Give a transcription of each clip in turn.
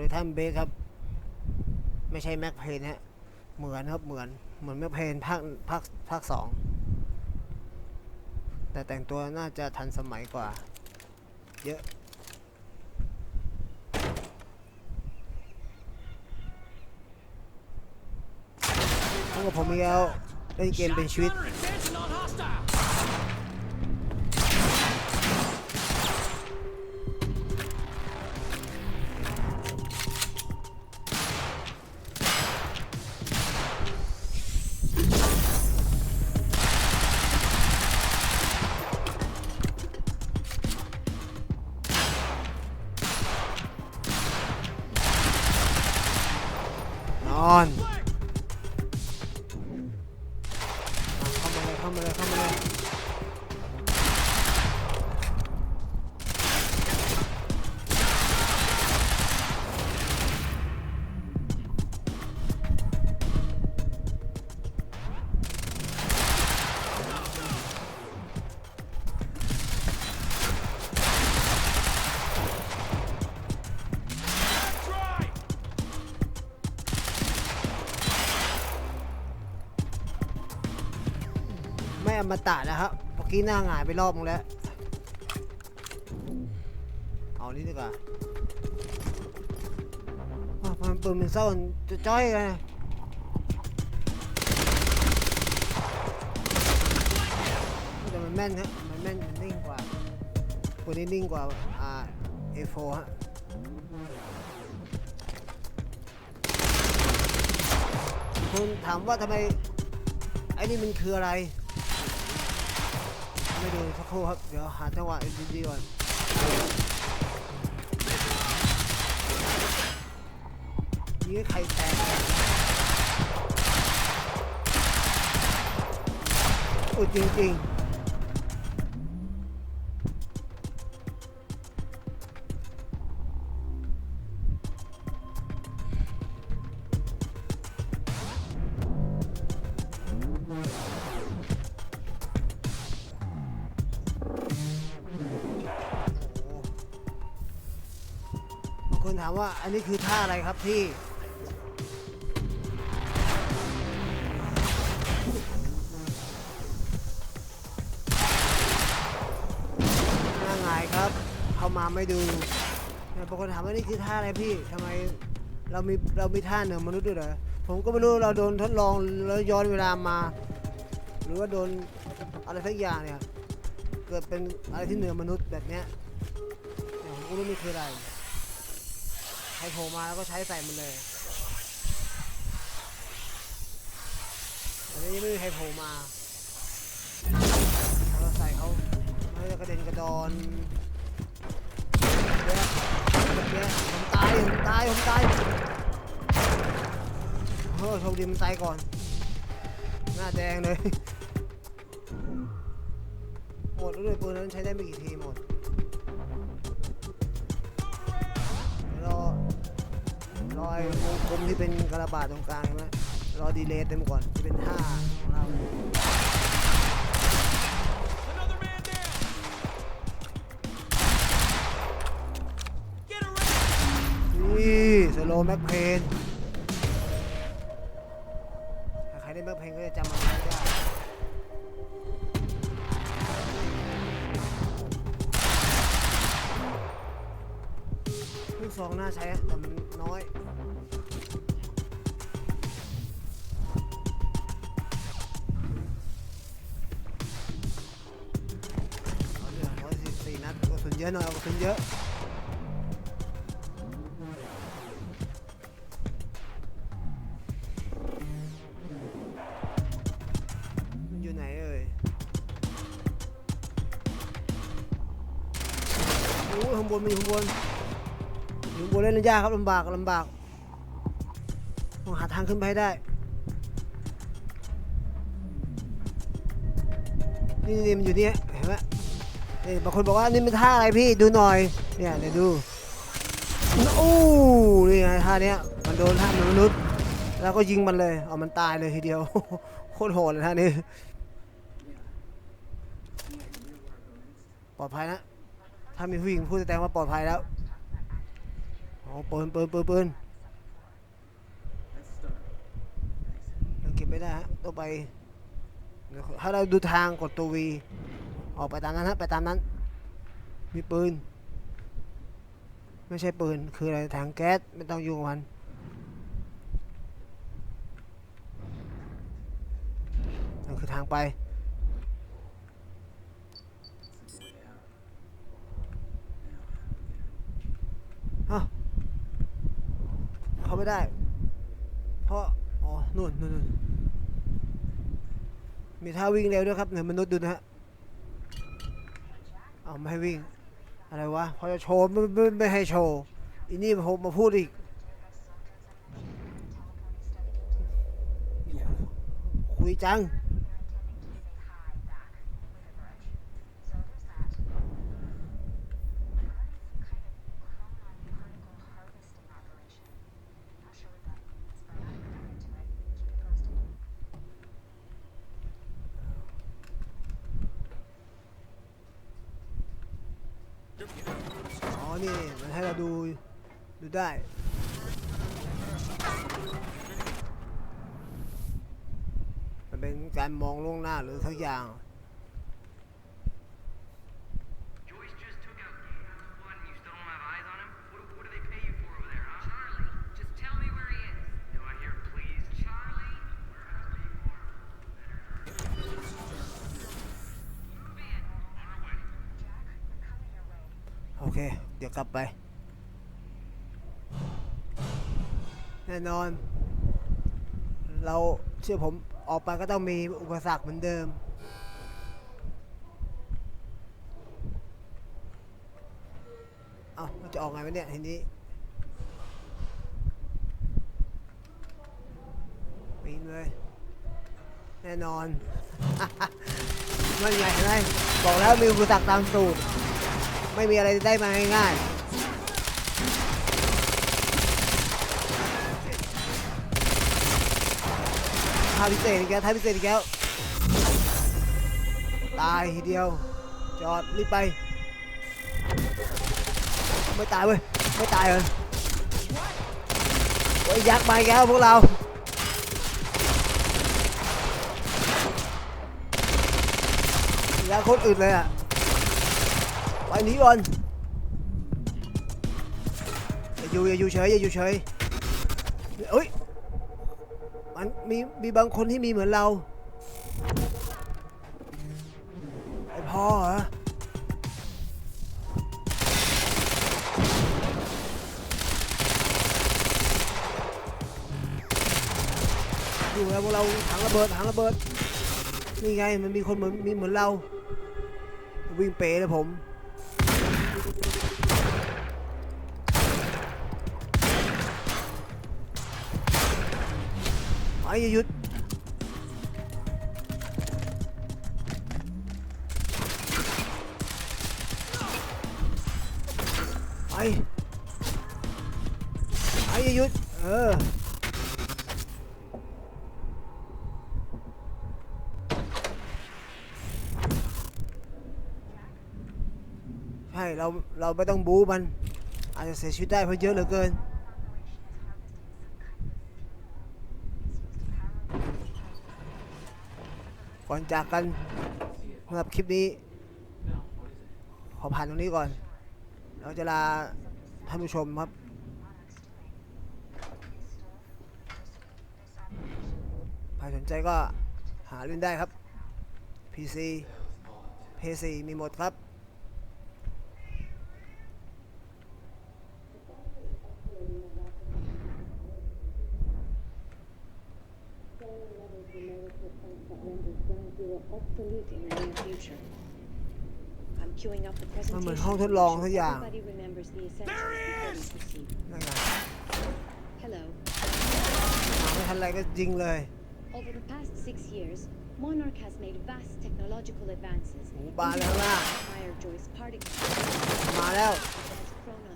ลิทัมเบสครับ ไม่ใช่แม็กเพนฮะเหมือนครับเหมือนเหมือนแม็กเพนภาคภาคภาคสองแต่แต่งตัวน่าจะทันสมัยกว่า เยอะพวกบผมมีแล้วเล่นเกมเป็นชีวิต อมตะนะครับเมื่อกี้หน้าหงายไปรอบนึงแล้ว เอานี่ดีกว่าอ้ามันปืนมันเศร้าจะจ้อยกันแต่มันแม่นครับมันแม่นมันนิ่งกว่าปืนนี้นิ่งกว่าอ่า A4 ฮะคุณถามว่าทำไมไอ้นี่มันคืออะไร ดูสักครู่ครับ เดี๋ยวหาจังหวะดีๆก่อนยื้อใครแตกอุดจริงๆ นถามว่าอันนี้คือท่าอะไรครับพี่ หน้าหงายครับ เข้ามาไม่ดูเนี่ยบางคนถามว่านี่คือท่าอะไรพี่ทำไมเรามีเรามีท่าเหนือมนุษย์ด้วยเหรอ ผมก็ไม่รู้เราโดนทดลองแล้วย้อนเวลามา หรือว่าโดนอะไรสักอย่างเนี่ย เกิดเป็นอะไรที่เหนือมนุษย์แบบเนี้ยเนี่ยผมก็รู้นี่คืออะไรใครโผล่มาแล้วก็ใช้ใส่มันเลยอันนี้ไม่มีใครโผล่มาเราใส่เขาไม่จะกระเด็นกระดอนเนี่ยแบบเนี้ยผมตายผมตายผมตายโอ้โชคดีมันตายก่อน หน้าแดงเลยหมดแล้วด้วยปืนนั้นใช้ได้ไม่กี่ทีหมด รอไอ้วงกลมที่เป็นกระบาดตรงกลางใช่ไหมรอดีเลย์เต็มก่อนจะเป็นท่าของเรา Another man down. Get around. นี่สโลแม็กเพนถ้าใครได้แม็กเพนก็จะจำมันไว้ได้ลูกซองน่าใช้แต่มันน้อย หน่อยออกกระสุนเยอะอยู่ไหนเอ่ยโอ้ยข้างบนมันอยู่ข้างบนอยู่ข้างบนเล่นยากครับลำบากลำบากต้องหาทางขึ้นไปให้ได้ นี่นี่มันอยู่เนี่ยเห็นไหม นี่บางคนบอกว่านี่มันท่าอะไรพี่ดูหน่อยเนี่ยเดี๋ยวดูโอ้นี่ไงท่าเนี้ยมันโดนท่ามนุษย์ แล้วก็ยิงมันเลยเอามันตายเลยทีเดียวโคตรโหดเลยท่านี้ปลอดภัยนะถ้ามีผู้หญิงพูดแสดงว่าปลอดภัยแล้วโอ้ปืนปืนปืนปืนยังเก็บไม่ได้ฮะต้องไปถ้าเราดูทางกดตัววี ออกไปตามนั้นฮะไปตามนั้น มีปืน ไม่ใช่ปืน คืออะไรถังแก๊สไม่ต้องยุ่งกับมันนั่นคือทางไปเขาไม่ได้ เพราะ อ๋อ นู่นนู่นนู่นมีท่าวิ่งเร็วด้วยครับเหนือมนุษย์ดูนะฮะ เอาไม่ให้วิ่ง อะไรวะ พอจะโชว์ไม่ไม่ไม่ให้โชว์อีนี่มามาพูดอีกคุยจัง อ๋อนี่มันให้เราดูดูได้มันเป็นการมองล่วงหน้าหรือสักอย่าง เค เดี๋ยวกลับไป แน่นอน เราเชื่อผมออกไปก็ต้องมีอุปสรรคเหมือนเดิม เอ้าจะออกไงวะเนี่ยทีนี้ปีนเลย แน่นอน มันไงเห็นไหมบอกแล้วมีอุปสรรคตามสูตร ไม่มีอะไรได้มาง่ายๆท่าพิเศษอีกแล้วท่าพิเศษอีกแล้ว ตายทีเดียว จอดรีบไป ไม่ตายเว้ย ไม่ตายเลยโอ้ยยักษ์มาอีกแล้วพวกเรายักษ์คตรอึดเลยอะ ไปหนีก่อนอย่าอยู่อย่าอยู่เฉยอย่าอยู่เฉยเอ้ยมันมีมีบางคนที่มีเหมือนเราไอพ่อเหรออยู่แล้วพวกเราถังระเบิดถังระเบิดนี่ไงมันมีคนเหมือนมีเหมือนเราวิ่งเป๋เลยผม ไปหยุดไปไปหยุดเออ เราเราไม่ต้องบู๊มัน อาจจะเสียชีวิตได้เพราะเยอะเหลือเกิน ก่อนจากกันสำหรับคลิปนี้ ขอผ่านตรงนี้ก่อน เราจะลาท่านผู้ชมครับใครสนใจก็หาเล่นได้ครับ PC PC มีหมดครับ queuing up the มันเหมือน presentation. ห้องทดลองทุกอย่าง Everybody remembers the essentials before we proceed. นั่นไง Hello. หาไม่ทันไรก็ยิงเลย Over the past six years, Monarch has made vast technological advances. หมูบานแล้วล่าง Higher Joyce particles มาแล้ว as chronon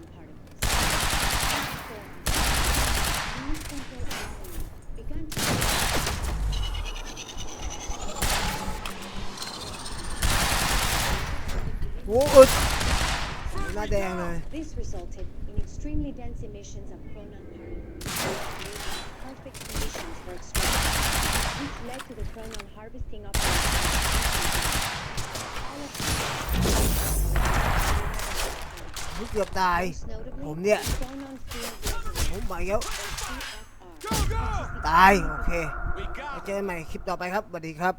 อ้อึดน่าแดงเลย This resulted in extremely dense emissions of chronon particles, perfect conditions for extraction, which led to the chronon harvesting operation. All of เกือบตาย Most notably, ผมเนี่ย chronon field resonance, ผมไปแล้ว or CFR. Go, go! ตาย โอเค We ไป got เจอกันใหม่คลิปต่อไปครับสวัสดีครับ